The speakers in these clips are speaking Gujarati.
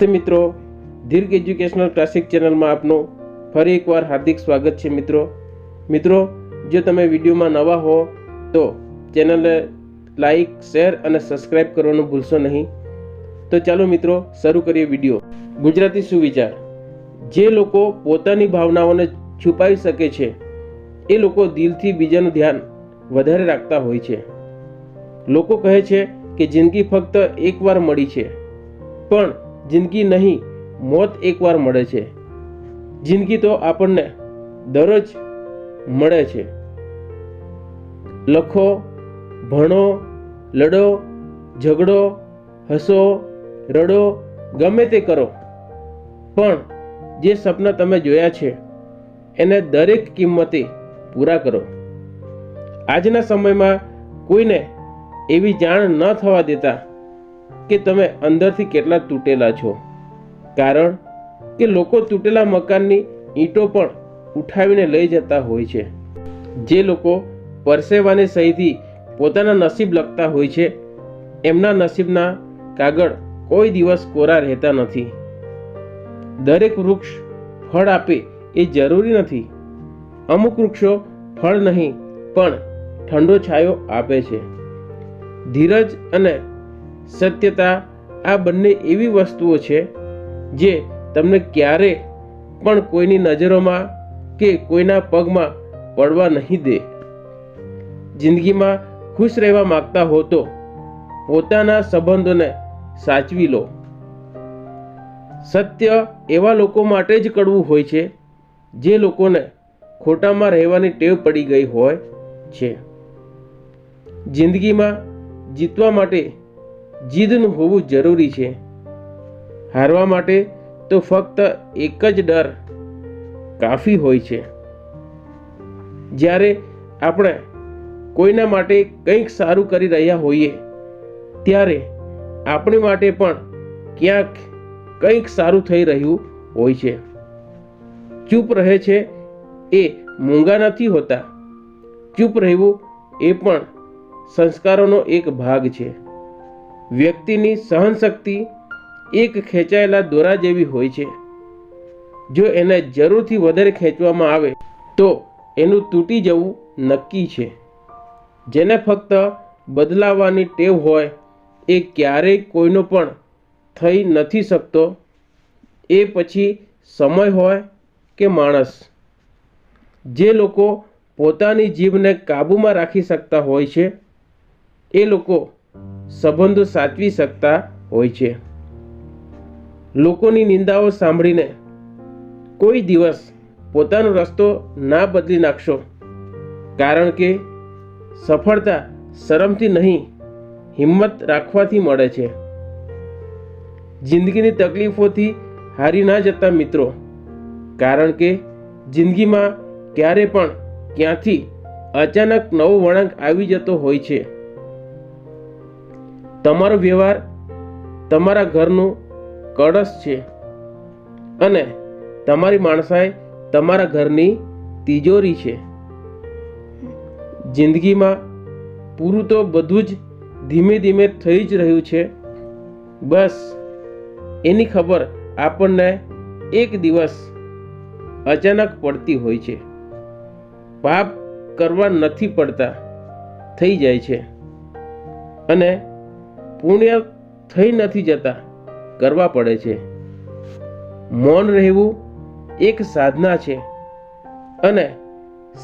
નમસ્તે મિત્રો. દીર્ઘ એજ્યુકેશનલ ક્લાસિક ચેનલમાં આપનું ફરી એકવાર હાર્દિક સ્વાગત છે મિત્રો. મિત્રો, જો તમે વિડીયોમાં નવા હો, તો ચેનલને લાઈક, શેર અને સબસ્ક્રાઇબ કરવાનું ભૂલશો નહીં. તો ચાલો મિત્રો, શરૂ કરીએ વીડિયો. ગુજરાતી સુવિચાર. જે લોકો પોતાની ભાવનાઓને છુપાવી શકે છે, એ લોકો દિલથી બીજાનું ધ્યાન વધારે રાખતા હોય છે. લોકો કહે છે કે જિંદગી ફક્ત એકવાર મળી છે, પણ જિંદગી નહીં, મોત એકવાર મળે છે. જિંદગી તો આપણને દરરોજ મળે છે. લખો, ભણો, લડો, ઝઘડો, હસો, રડો, ગમે તે કરો. પણ જે સપના તમે જોયા છે, એને દરેક કિંમતે પૂરા કરો. આજના સમયમાં કોઈને એવી જાણ ન થવા દેતા કે તમે અંદરથી કેટલા તૂટેલા છો? કારણ કે લોકો તૂટેલા મકાનની ઈંટો પણ ઉઠાવીને લઈ જતા હોય છે. જે લોકો પરસેવાની સહીથી પોતાના નસીબ લખતા હોય છે, એમના નસીબના કાગળ કોઈ દિવસ કોરા રહેતા નથી. દરેક વૃક્ષ ફળ આપે એ જરૂરી નથી. અમુક વૃક્ષો ફળ નહીં, પણ ઠંડો છાયો આપે છે. ધીરજ અને સત્યતા આ બંને એવી વસ્તુઓ છે જે તમને ક્યારે પણ કોઈની નજરોમાં કે કોઈના પગમાં પડવા નહીં દે. જિંદગીમાં ખુશ રહેવા માંગતા હો તો પોતાના સંબંધોને સાચવી લો. સત્ય એવા લોકો માટે જ કડવું હોય છે જે લોકોને ખોટામાં રહેવાની ટેવ પડી ગઈ હોય છે. જિંદગીમાં જીતવા માટે જીદનું હોવું જરૂરી છે. હારવા માટે તો ફક્ત એક જ ડર કાફી હોય છે. જ્યારે આપણે કોઈના માટે કંઈક સારું કરી રહ્યા હોઈએ, ત્યારે આપણી માટે પણ ક્યાંક કંઈક સારું થઈ રહ્યું હોય છે. ચૂપ રહે છે એ મૂંગા નથી હોતા. ચૂપ રહેવું એ પણ સંસ્કારોનો એક ભાગ છે. વ્યક્તિની સહનશક્તિ એક ખેંચાયેલા દોરા જેવી હોય છે. જો એને જરૂરથી વધારે ખેંચવામાં આવે, તો એનું તૂટી જવું નક્કી છે. જેને ફક્ત બદલાવાની ટેવ હોય, એ ક્યારેય કોઈનો પણ થઈ નથી શકતો. એ પછી સમય હોય કે માણસ. જે લોકો પોતાની જીભને કાબૂમાં રાખી શકતા હોય છે, એ લોકો સંબંધો સાચવી શકતા હોય છે. લોકોની નિંદાઓ સાંભળીને કોઈ દિવસ પોતાનો રસ્તો ના બદલી નાખશો. કારણ કે સફળતા શરમથી નહીં, હિંમત રાખવાથી મળે છે. જિંદગીની તકલીફોથી હારી ના જતા મિત્રો, કારણ કે જિંદગીમાં ક્યારે પણ ક્યાંથી અચાનક નવો વળાંક આવી જતો હોય છે. તમારો વ્યવહાર તમારા ઘરનું કળશ છે. અને તમારી માણસાઈ તમારા ઘરની તિજોરી છે. જિંદગીમાં પૂરું તો બધું જ ધીમે ધીમે થઈ જ રહ્યું છે. બસ, એની ખબર આપણને એક દિવસ અચાનક પડતી હોય છે. પાપ કરવા નથી પડતા, થઈ જાય છે. અને પુણ્ય થઈ નથી જતા, કરવા પડે છે. મૌન રહેવું એક સાધના છે અને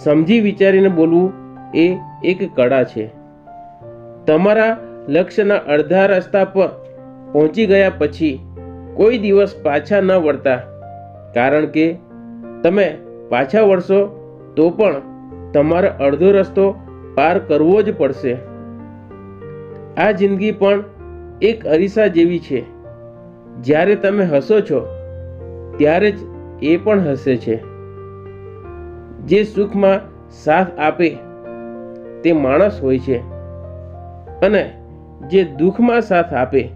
સમજી વિચારીને બોલવું એ એક કળા છે. તમારા લક્ષ્યના અડધા રસ્તા પર પહોંચી ગયા પછી કોઈ દિવસ પાછા ન વળતા, કારણ કે તમે પાછા વળશો તો પણ તમારે અડધો રસ્તો પાર કરવો જ પડશે. આ જિંદગી પણ એક અરીસા જેવી છે. જ્યારે તમે હસો છો, ત્યારે જ એ પણ હસે છે. જે સુખમાં સાથ આપે, તે માણસ હોય છે. અને જે દુઃખમાં સાથ આપે,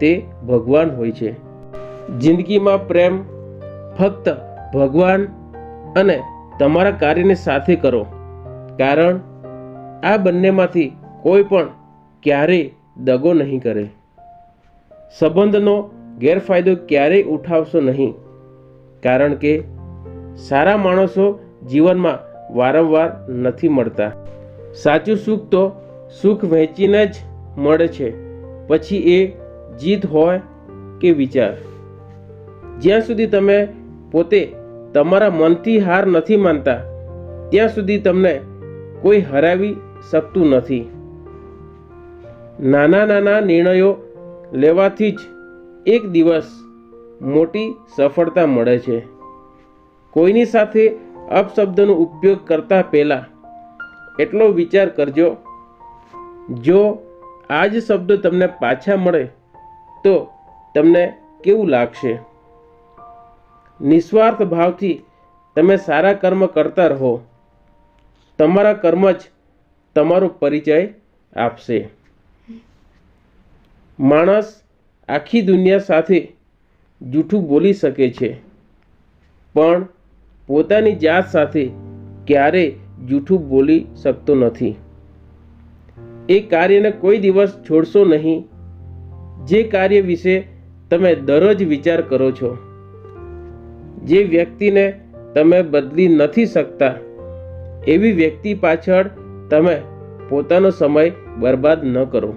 તે ભગવાન હોય છે. જિંદગીમાં પ્રેમ ફક્ત ભગવાન અને તમારા કાર્યને સાથે કરો. કારણ આ બંનેમાંથી કોઈ પણ ક્યારેય દગો નહીં કરે? સંબંધનો ગેરફાયદો ક્યારેય ઉઠાવશો નહીં. કારણ કે સારા માણસો જીવનમાં વારંવાર નથી મળતા. સાચું સુખ તો સુખ વહેંચીને જ મળે છે. પછી એ જીત હોય કે વિચાર? જ્યાં સુધી તમે પોતે તમારા મનથી હાર નથી માનતા, ત્યાં સુધી તમને કોઈ હરાવી શકતું નથી. નાના નાના નિર્ણયો લેવાથી જ એક દિવસ મોટી સફળતા મળે છે. કોઈની સાથે અપશબ્દનો ઉપયોગ કરતા પહેલાં એટલો વિચાર કરજો, જો આ જ શબ્દ તમને પાછા મળે તો તમને કેવું લાગશે? નિસ્વાર્થ ભાવથી તમે સારા કર્મ કરતા રહો. તમારા કર્મ જ તમારો પરિચય આપશે. માણસ આખી દુનિયા સાથે જૂઠું બોલી શકે છે. પણ પોતાની જાત સાથે ક્યારેય જૂઠું બોલી શકતો નથી. એ કાર્યને કોઈ દિવસ છોડશો નહીં. જે કાર્ય વિશે તમે દરરોજ વિચાર કરો છો. જે વ્યક્તિને તમે બદલી નથી શકતા, એવી વ્યક્તિ પાછળ તમે પોતાનો સમય બરબાદ ન કરો.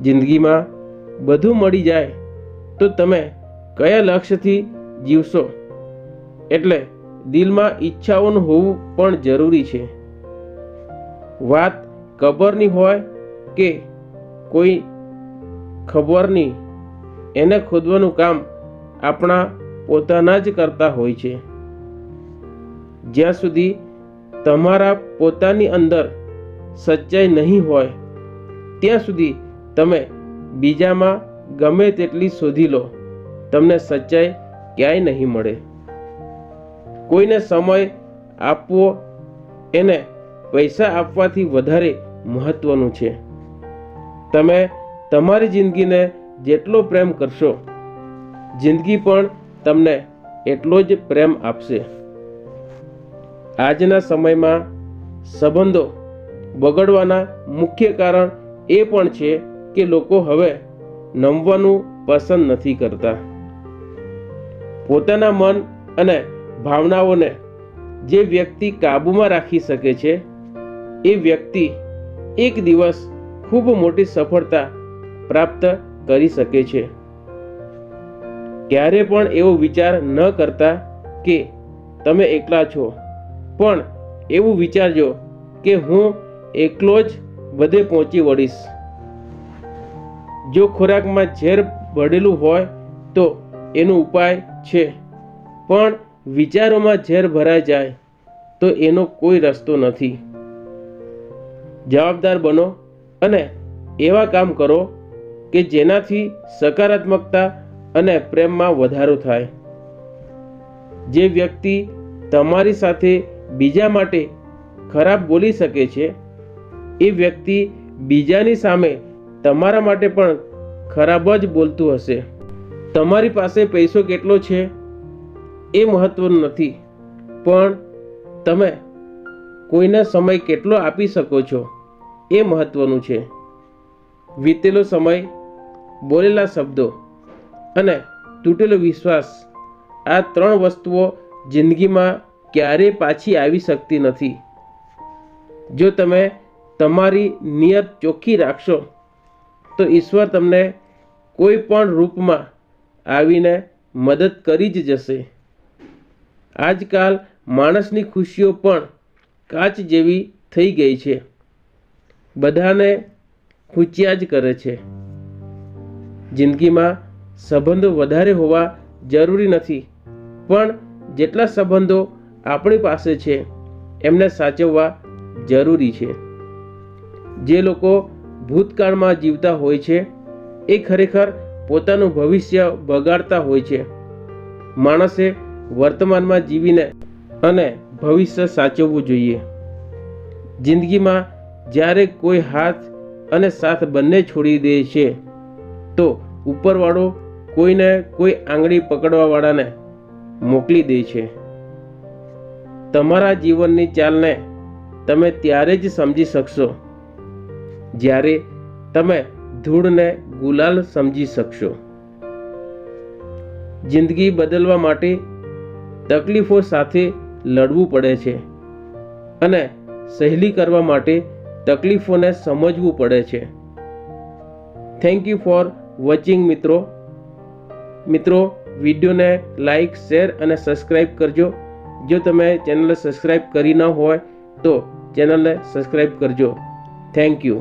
જિંદગીમાં બધું મળી જાય તો તમે કયા લક્ષ્યથી જીવશો? એટલે દિલમાં ઈચ્છાઓનું હોવું પણ જરૂરી છે. વાત કબરની હોય કે કોઈ ખબરની, એને ખોદવાનું કામ આપણા પોતાના જ કરતા હોય છે. જ્યાં સુધી તમારા પોતાની અંદર સચ્ચાઈ નહીં હોય, ત્યાં સુધી તમે બીજામાં ગમે તેટલી શોધી લો, તમને સચ્ચાઈ ક્યાંય નહીં મળે. કોઈને સમય આપવો, એને પૈસા આપવાથી વધારે મહત્વનું છે. તમે તમારી જિંદગીને જેટલો પ્રેમ કરશો, જિંદગી પણ તમને એટલો જ પ્રેમ આપશે. આજના સમયમાં સંબંધો બગડવાના મુખ્ય કારણ એ પણ છે કે લોકો હવે નમવાનું પસંદ નથી કરતા. પોતાના મન અને ભાવનાઓને જે વ્યક્તિ કાબૂમાં રાખી શકે છે, એ વ્યક્તિ એક દિવસ ખૂબ મોટી સફળતા પ્રાપ્ત કરી શકે છે. ક્યારે પણ એવો વિચાર ન કરતા કે તમે એકલા છો, પણ એવું વિચારજો કે હું એકલો જ બધે પહોંચી વળીશ. જો ખોરાકમાં ઝેર ભરેલું હોય તો એનો ઉપાય છે. પણ વિચારોમાં ઝેર ભરાઈ જાય તો એનો કોઈ રસ્તો નથી. જવાબદાર બનો અને એવા કામ કરો કે જેનાથી સકારાત્મકતા અને પ્રેમમાં વધારો થાય. જે વ્યક્તિ તમારી સાથે બીજા માટે ખરાબ બોલી શકે છે, એ વ્યક્તિ બીજાની સામે તમારા માટે પણ ખરાબ જ બોલતું હશે. તમારી પાસે પૈસો કેટલો છે? એ મહત્વનું નથી. પણ તમે કોઈને સમય કેટલો આપી શકો છો? એ મહત્વનું છે. વીતેલો સમય, બોલેલા શબ્દો અને તૂટેલો વિશ્વાસ આ ત્રણ વસ્તુઓ જિંદગીમાં ક્યારેય પાછી આવી શકતી નથી. જો તમે તમારી નિયત ચોખ્ખી રાખશો, તો ઈશ્વર તમને કોઈ પણ રૂપમાં આવીને મદદ કરી જ જશે. આજકાલ માણસની ખુશીઓ પણ કાચ જેવી થઈ ગઈ છે. બધાને ખૂચ્યા જ કરે છે. જિંદગીમાં સંબંધો વધારે હોવા જરૂરી નથી, પણ જેટલા સંબંધો આપણી પાસે છે, એમને સાચવવા જરૂરી છે. જે લોકો ભૂતકાળમાં જીવતા હોય છે એ ખરેખર પોતાનું ભવિષ્ય બગાડતા હોય છે. માણસે વર્તમાનમાં જીવીને અને ભવિષ્ય સાચવવું જોઈએ. જિંદગીમાં જ્યારે કોઈ હાથ અને સાથ બંને છોડી દે છે, તો ઉપરવાળો કોઈને કોઈ આંગળી પકડવાવાળાને મોકલી દે છે. તમારા જીવનની ચાલને તમે ત્યારે જ સમજી શકશો, જ્યારે તમે ધૂળને ગુલાલ સમજી શકશો. જિંદગી બદલવા માટે તકલીફો સાથે લડવું પડે છે અને સહેલી કરવા માટે તકલીફોને સમજવું પડે છે. થેન્ક યુ ફોર વોચિંગ મિત્રો. મિત્રો, વિડીયોને લાઈક શેર અને સબસ્ક્રાઈબ કરજો. જો તમે ચેનલને સબસ્ક્રાઈબ કરી ન હોય તો ચેનલને સબસ્ક્રાઈબ કરજો. Thank you